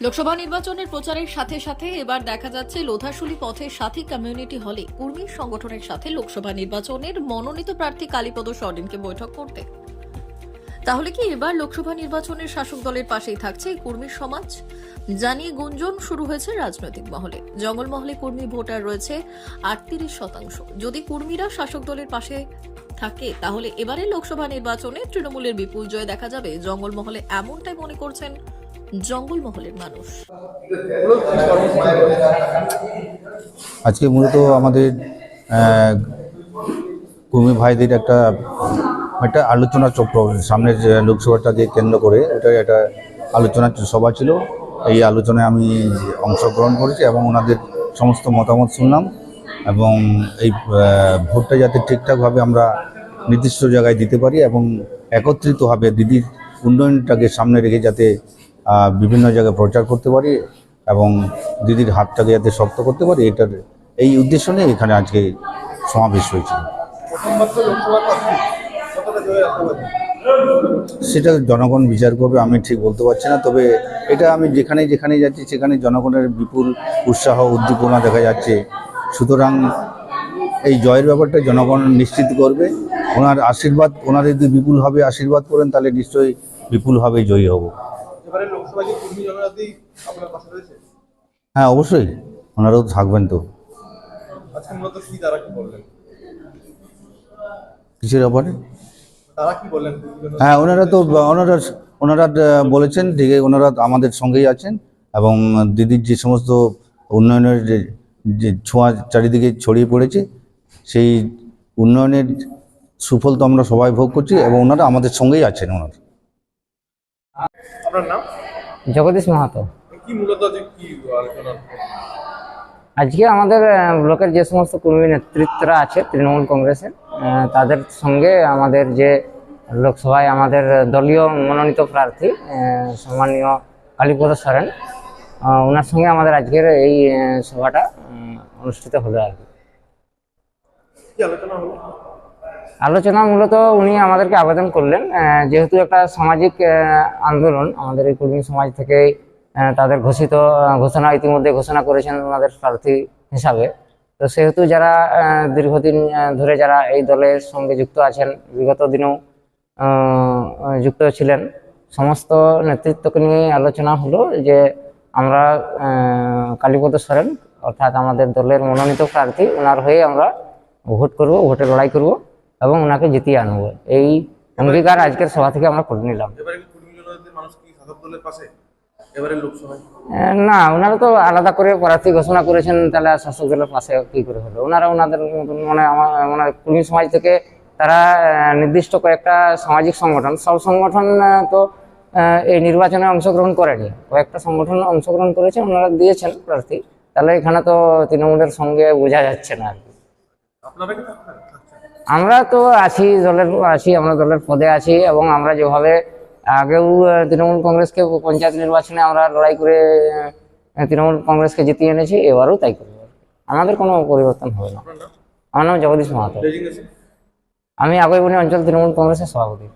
লোকসভা নির্বাচনের প্রচারের সাথে সাথে এবার দেখা যাচ্ছে লোধাশুলি পথের সাথী কমিউনিটি হলে কর্মী সংগঠনের সাথে লোকসভা নির্বাচনের মনোনীত প্রার্থী কালীপদ সরেনকে বৈঠক করতে। তাহলে কি এবার লোকসভা নির্বাচনের শাসক দলের পাশেই থাকছে কর্মী সমাজ? জানিয়ে গুঞ্জন শুরু হয়েছে রাজনৈতিক মহলে। জঙ্গলমহলে কর্মী ভোটার রয়েছে আটত্রিশ শতাংশ। যদি কর্মীরা শাসক দলের পাশে থাকে, তাহলে এবারে লোকসভা নির্বাচনে তৃণমূলের বিপুল জয় দেখা যাবে। জঙ্গলমহলে এমনটাই মনে করছেন জঙ্গলমহলের মানুষ। আজকে মূলত আমাদের কর্মী ভাইদের একটা একটা আলোচনা চক্র সামনের লোকসভাটাকে কেন্দ্র করে ওটা একটা আলোচনা সভা ছিল। এই আলোচনায় আমি অংশগ্রহণ করেছি এবং ওনাদের সমস্ত মতামত শুনলাম এবং এই ভোটটা যাতে ঠিকঠাকভাবে আমরা নির্দিষ্ট জায়গায় দিতে পারি এবং একত্রিতভাবে দিদির উন্নয়নটাকে সামনে রেখে যাতে বিভিন্ন জায়গায় প্রচার করতে পারি এবং দিদির হাতটাকে যাতে শক্ত করতে পারি, এটার এই উদ্দেশ্য নিয়ে এখানে আজকে সমাবেশ হয়েছিল সেটা জনগণ বিচার করবে, আমি ঠিক বলতে পারছি না, তবে এটা আমি যেখানে যেখানে যাচ্ছি, সেখানে জনগণের বিপুল উৎসাহ, উদ্দীপনা দেখা যাচ্ছে। সুতরাং এই জয়ের ব্যাপারটা জনগণ নিশ্চিত করবে। ওনার আশীর্বাদ ওনার যদি বিপুলভাবে আশীর্বাদ করেন, তাহলে নিশ্চয়ই বিপুলভাবে জয়ী হব। এবারে লোকসভা কি কর্মী জনজাতি আপনার পাশে রয়েছে? হ্যাঁ অবশ্যই। ওনারাও থাকবেন তো। বললেন? কিসের ব্যাপারে? তারা কি বললেন? হ্যাঁ ওনারা তো ওনারা ওনারা বলেছেন ঠিক ওনারা আমাদের সঙ্গেই আছেন এবং দিদির যে সমস্ত উন্নয়নের যে যে ছোঁয়া চারিদিকে ছড়িয়ে পড়েছে সেই উন্নয়নের সুফল তো আমরা সবাই ভোগ করছি এবং ওনারা আমাদের সঙ্গেই আছেন ওনারা। আপনার নাম? জগদীশ মাহাতো। কি মূলত আজকে কি আলোচনা? আজকে আমাদের ব্লকের যে সমস্ত কর্মী নেতৃত্বরা আছে তৃণমূল কংগ্রেসের তাদের সঙ্গে আমাদের যে লোকসভায় আমাদের দলীয় মনোনীত প্রার্থী সম্মানীয় কালীপদ সরেন ওনার সঙ্গে আমাদের আজকের এই সভাটা অনুষ্ঠিত হলো আর কি। কি আলোচনা হলো? আলোচনা মূলত উনি আমাদেরকে আবেদন করলেন যেহেতু একটা সামাজিক আন্দোলন, আমাদের এই কর্মী সমাজ থেকে তাদের ঘোষিত ঘোষণা ইতিমধ্যে ঘোষণা করেছেন ওনাদের প্রার্থী হিসাবে। তো সেহেতু যারা দীর্ঘদিন ধরে যারা এই দলের সঙ্গে যুক্ত আছেন, বিগত দিনেও যুক্ত ছিলেন, সমস্ত নেতৃত্বকে নিয়ে আলোচনা হলো যে আমরা কালীপদ সরেন, অর্থাৎ আমাদের দলের মনোনীত প্রার্থী, ওনার হয়ে আমরা ভোট করব ভোটে লড়াই করব। এবং ওনাকে জিতিয়ে আনব। এই অঙ্গীকার আজকের সভা থেকে আমরা করে নিলাম। না ওনারা তো আলাদা করে প্রার্থী ঘোষণা করেছেন তাহলে শাসক দলের পাশে কি করে হলো ওনারা ওনাদের মানে আমার ওনার কর্মী সমাজ থেকে তারা নির্দিষ্ট কয়েকটা সামাজিক সংগঠন। সব সংগঠন তো এই নির্বাচনে অংশগ্রহণ করেনি। কয়েকটা সংগঠন অংশগ্রহণ করেছে ওনারা দিয়েছেন প্রার্থী। তাহলে এখানে তো তৃণমূলের সঙ্গে বোঝা যাচ্ছে না আর কি। আমরা তো আছি দলের আছি আমরা দলের পদে আছি এবং আমরা যেভাবে আগেও তৃণমূল কংগ্রেসকে পঞ্চায়েত নির্বাচনে আমরা লড়াই করে তৃণমূল কংগ্রেসকে জিতিয়ে এনেছি এবারও তাই করব। আমাদের কোনো পরিবর্তন হবে না। আমার নাম জগদীশ মাহাতো। আমি আগামী অঞ্চল তৃণমূল কংগ্রেসের সভাপতি।